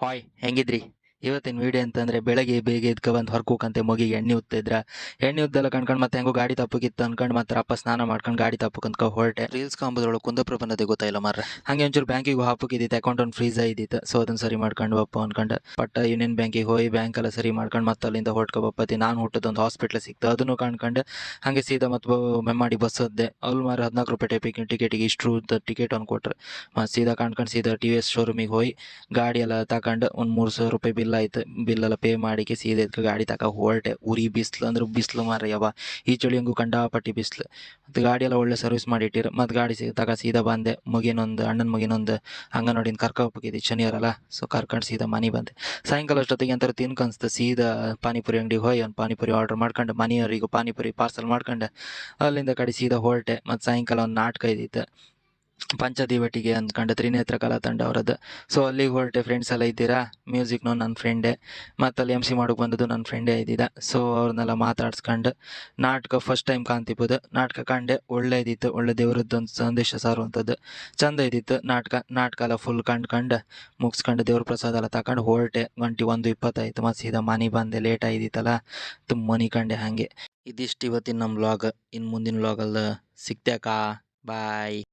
Hi ಹೆಂಗಿದ್ರಿ? ಇವತ್ತಿನ video ಅಂತಂದ್ರೆ ಬೆಳಗ್ಗೆ ಬೇಗ ಎದ್ಕ ಬಂದು ಹೊರಕೋಕಂತೆ ಮಗಿಗೆ ಎಣ್ಣೆ ಉತ್ತಿದ್ರ. ಎಣ್ಣೆ ಉದ್ದೆಲ್ಲ ಕಣ್ಕೊಂಡ್ ಮತ್ತೆ ಹೆಂಗೋ ಗಾಡಿ ತಪ್ಪುಗಿತ್ತು ಅನ್ಕೊಂಡ್ ಮತ್ತೆ ಅಪ್ಪ ಸ್ನಾನ ಮಾಡ್ಕೊಂಡು ಗಾಡಿ ತಪ್ಪಕ್ಕಂತ ಹೊರಟೆ. ರೀಲ್ಸ್ ಕಾಂಬದೊಳಗೆ ಕುಂದಪ್ರ ಬಂದದೆ ಗೊತ್ತಾಯಿಲ್ಲ ಮಾರ್ರೆ. ಹಂಗೆ ಒಂಚೂರು ಬ್ಯಾಂಕಿಗೆ ಹಾಪಕ್ಕಿದ್ದಿತ್ತು ಅಕೌಂಟ್ ಒಂದು ಫ್ರೀಸ್ ಆಗಿದ್ದಿತ್ತು. ಸೊ ಅದನ್ನ ಸರಿ ಮಾಡ್ಕೊಂಡು ಬಪ್ಪ ಅನ್ಕೊಂಡು. ಬಟ್ ಯೂನಿಯನ್ ಬ್ಯಾಂಕಿಗೆ ಹೋಗಿ ಬ್ಯಾಂಕ್ ಎಲ್ಲ ಸರಿ ಮಾಡ್ಕೊಂಡು ಮತ್ತೆ ಅಲ್ಲಿಂದ ಹೊಟ್ಕೊ ಬಪ್ಪತಿ. ನಾನು ಹುಟ್ಟದೊಂದು ಹಾಸ್ಪಿಟ್ಲ್ ಸಿಕ್ತು. ಅದನ್ನು ಕಾಣ್ಕೊಂಡು. ಹಂಗೆ ಸೀದಾ ಮತ್ತೆ ಮೆಮ್ಮಾಡಿ ಬಸ್ ಹದ್ದೆ. ಅಲ್ಲಿ ಮಾರ ಹದಿನಾಲ್ಕು ರೂಪಾಯಿ ಟೈಪಿಗೆ ಟಿಕೆಟಿಗೆ ಇಷ್ಟು ಟಿಕೆಟ್ ಒಂದು ಕೊಟ್ರು. ಮತ್ತೆ ಸೀದಾ ಕಾಣ್ಕೊಂಡು ಸೀದಾ ಟಿ ವಿ ಎಸ್ ಶೋರೂಮಿಗೆ ಹೋಗಿ ಗಾಡಿ ಎಲ್ಲ ತಗೊಂಡು ಒಂದು ಮೂರು ಸಾವಿರ ರೂಪಾಯಿ ಬಿಲ್ ಆಯ್ತು, ಬಿಲ್ ಎಲ್ಲ ಪೇ ಮಾಡಿಕೆ ಸೀದಾ ಗಾಡಿ ತಕ ಹೊರಟೆ. ಉರಿ ಬಿಸ್ಲು ಅಂದ್ರೆ ಬಿಸ್ಲು ಮಾರ ಯಾವ ಈ ಚಳಿ ಹಂಗೂ ಕಂಡಾಪಟ್ಟಿ ಬಿಸ್ಲು. ಮತ್ತು ಗಾಡಿ ಎಲ್ಲ ಒಳ್ಳೆ ಸರ್ವಿಸ್ ಮಾಡಿಟ್ಟಿರು. ಮತ್ತು ಗಾಡಿ ಸಿ, ತಕ ಸೀದಾ ಬಂದೆ. ಮಗಿನೊಂದು, ಅಣ್ಣನ ಮಗಿನೊಂದು ನೋಡಿ ಕರ್ಕೊ ಹೋಗಿದ್ದೆ ಶನಿವಾರಲ್ಲ. ಸೊ ಕರ್ಕೊಂಡು ಸೀದಾ ಮನೆ ಬಂದೆ. ಸಾಯಂಕಾಲ ಅಷ್ಟೊತ್ತಿಗೆ ಅಂತಾರೆ ತಿನ್ಕನ್ಸ್ತು ಸೀದಾ ಪಾನಿಪುರಿ ಅಂಗಡಿಗೆ ಹೋಗಿ ಒಂದು ಪಾನಿಪುರಿ ಆರ್ಡ್ರ್ ಮಾಡ್ಕೊಂಡು, ಮನೆಯವರಿಗೂ ಪಾನಿಪುರಿ ಪಾರ್ಸಲ್ ಮಾಡ್ಕೊಂಡು. ಅಲ್ಲಿಂದ ಕಡೆ ಸೀದಾ ಹೊರಟೆ. ಮತ್ತು ಸಾಯಂಕಾಲ ಒಂದು ನಾಟಕ ಇದ್ದಿತ್ತು. ಪಂಚದಿವಟಿಗೆ ಅಂದ್ಕೊಂಡು, ತ್ರಿನೇತ್ರ ಕಲಾ ತಂಡ ಅವರದ್ದು. ಸೊ ಅಲ್ಲಿಗೆ ಹೊರಟೆ ಫ್ರೆಂಡ್ಸ್ ಎಲ್ಲ ಇದ್ದೀರಾ? ಮ್ಯೂಸಿಕ್ನು ನನ್ನ ಫ್ರೆಂಡೇ ಮತ್ತು ಅಲ್ಲಿ ಎಂ ಸಿ ಮಾಡೋಕೆ ಬಂದದ್ದು ನನ್ನ ಫ್ರೆಂಡೇ ಇದ್ದಿದ್ದ ಸೊ ಅವ್ರನ್ನೆಲ್ಲ ಮಾತಾಡ್ಸ್ಕೊಂಡು, ನಾಟಕ ಫಸ್ಟ್ ಟೈಮ್ ಕಾಣ್ತಿಬೋದು ನಾಟಕ ಕಂಡೆ ಒಳ್ಳೆ ಇದ್ದಿತ್ತು ಒಳ್ಳೆ ದೇವರದ್ದು ಒಂದು ಸಂದೇಶ ಸಾರುವಂಥದ್ದು. ಚಂದ ಇದ್ದಿತ್ತು. ನಾಟಕ ನಾಟಕ ಎಲ್ಲ ಫುಲ್ ಕಂಡ್ಕೊಂಡು, ಮುಗಿಸ್ಕೊಂಡು ದೇವ್ರ ಪ್ರಸಾದ ಎಲ್ಲ ತಗೊಂಡು ಹೊರಟೆ. ಗಂಟೆ ಒಂದು ಇಪ್ಪತ್ತಾಯ್ತು ಮತ್ತು ಸೀದಾ ಮನೆ ಬಂದೆ. ಲೇಟ್ ಆಗಿದ್ದಿತ್ತಲ್ಲ ತುಂಬ ಮನೆ ಕಂಡೆ ಹಾಗೆ. ಇದಿಷ್ಟು ಇವತ್ತಿನ ನಮ್ಮ ವ್ಲಾಗ್ ಇನ್ನು ಮುಂದಿನ ವ್ಲಾಗಲ್ಲಿ ಸಿಗ್ತ್ಯಾಕಾ Bye.